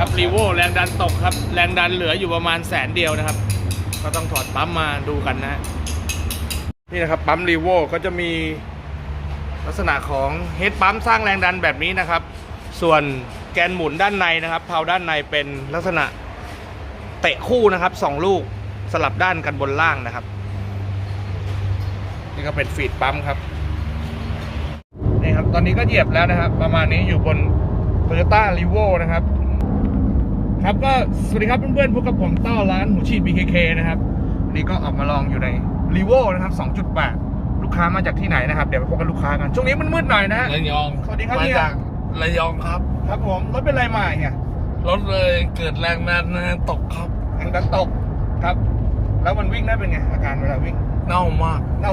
ครับรีโวแรงดันตกครับ แรงดันเหลืออยู่ประมาณแสนเดียวนะครับ ก็ต้องถอดปั๊มมาดูกันนะ นี่นะครับปั๊มรีโวก็จะมีลักษณะของเฮดปั๊มสร้างแรงดันแบบนี้นะครับ ส่วนแกนหมุนด้านในนะครับเพาด้านในเป็นลักษณะเตะคู่นะครับสองลูกสลับด้านกันบนล่างนะครับ นี่ก็เป็นฟีดปั๊มครับนี่ครับ ตอนนี้ก็เหยียบแล้วนะครับ ประมาณนี้อยู่บน Toyota r e v o นะครับ ครับก็สวัสดีครับเพื่อนๆพบกับผมต้อร้านหูฉีด BKK นะครับวันนี่ก็ออกมาลองอยู่ใน r e v o นะครับ 2.8 ลูกค้ามาจากที่ไหนนะครับ เดี๋ยวไปพบกับลูกค้ากันช่วงนี้มันมืดหน่อยนะฮะระยองสวัสดีครับมาเฮียจากระยองครับ ครับผมรถเป็นไรมาเนี่ยรถเลยเกิดแรงดันตกครับแรงดันตกครับ แล้วมันวิ่งได้เป็นไงอาการเวลาวิ่งเน่ามากเน่า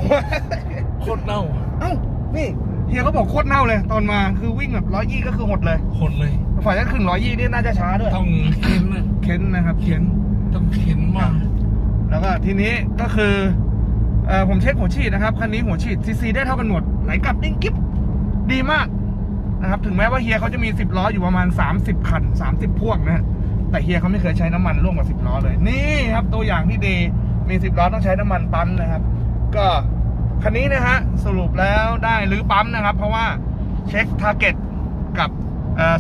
โคตรเน่าเอ้านี่เฮียเขาบอกโคตรเน่าเลย ตอนมาคือวิ่งแบบร้อยยี่ก็คือหดเลยคนเลย ฝ่ายถ้าขึ้นร้อยยี่นี่น่าจะช้าด้วยต้องเข็นนะเค้นนะครับเค้นต้องเข็นมากแล้วก็ทีนี้ก็คือเอ่อผมเช็คหัวฉีดนะครับคันนี้หัวฉีดซีซีได้เท่ากันหมดไหลกลับนิ่งกิ๊บดีมากนะครับ ถึงแม้ว่าเฮียเขาจะมี 10 ล้ออยู่ประมาณ 30 คัน 30 พวกนะฮะแต่เฮียเขาไม่เคยใช้น้ำมันร่วมกับ 10 ล้อเลย นี่ครับตัวอย่างที่ดีมี 10 ล้อต้องใช้น้ำมันปั๊มนะครับ ก็คันนี้นะฮะสรุปแล้วได้หรือปั๊มนะครับ เพราะว่าเช็คทาร์เก็ตกับเอ่อ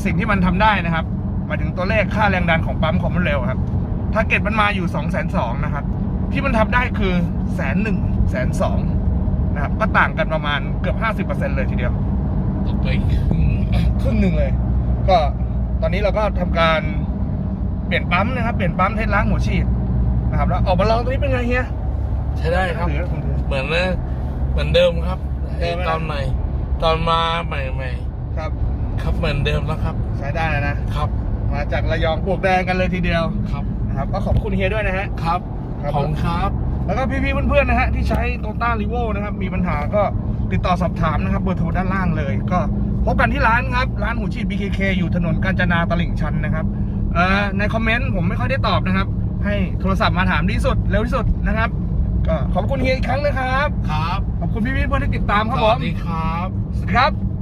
สิ่งที่มันทำได้นะครับหมายถึงตัวเลขค่าแรงดันของปั๊มความรวดเร็วครับทาร์เก็ตมันมาอยู่2องแสนสองนะครับ ที่มันทำได้คือแสนหนึ่งแสนสองนะครับก็ต่างกันประมาณเกือบห้าสิบเปอร์เซ็นเลยทีเดียวตกไปครึ่งครึ่งหนึ่งเลย ก็ตอนนี้เราก็ทำการเปลี่ยนปั๊มนะครับเปลี่ยนปั๊มเทสล้างหัวฉีดนะครับแล้วออกมาลองตัวนี้เป็นไงเฮียใช้ได้ครับถือถือเหมือนนะเหมือนเดิมครับเดิมไหมตอนใหม่ ตอนมาใหม่ครับๆ ครับเหมือนเดิมแล้วครับ ใช้ได้แล้วนะ ครับ มาจากระยองปลวกแดงกันเลยทีเดียวครับนะครับ ก็ขอบคุณเฮียด้วยนะฮะ ครับ ครับ ขอบคุณครับ แล้วก็พี่ๆเพื่อนๆนะฮะที่ใช้โตต้ารีโวนะครับ มีปัญหาก็ติดต่อสอบถามนะครับเบอร์โทรด้านล่างเลย ก็พบกันที่ร้านครับ ร้านหูฉีด BKK อยู่ถนนกาญจนาตลิ่งชันนะครับเอ่อในคอมเมนต์ผมไม่ค่อยได้ตอบนะครับ ให้โทรศัพท์มาถามดีที่สุดเร็วที่สุดนะครับ ก็ขอบคุณเฮียอีกครั้งนะครับ ครับ ขอบคุณพี่ๆเพื่อนที่ติดตามครับสผวัมสดีครับ สวัสดีครับ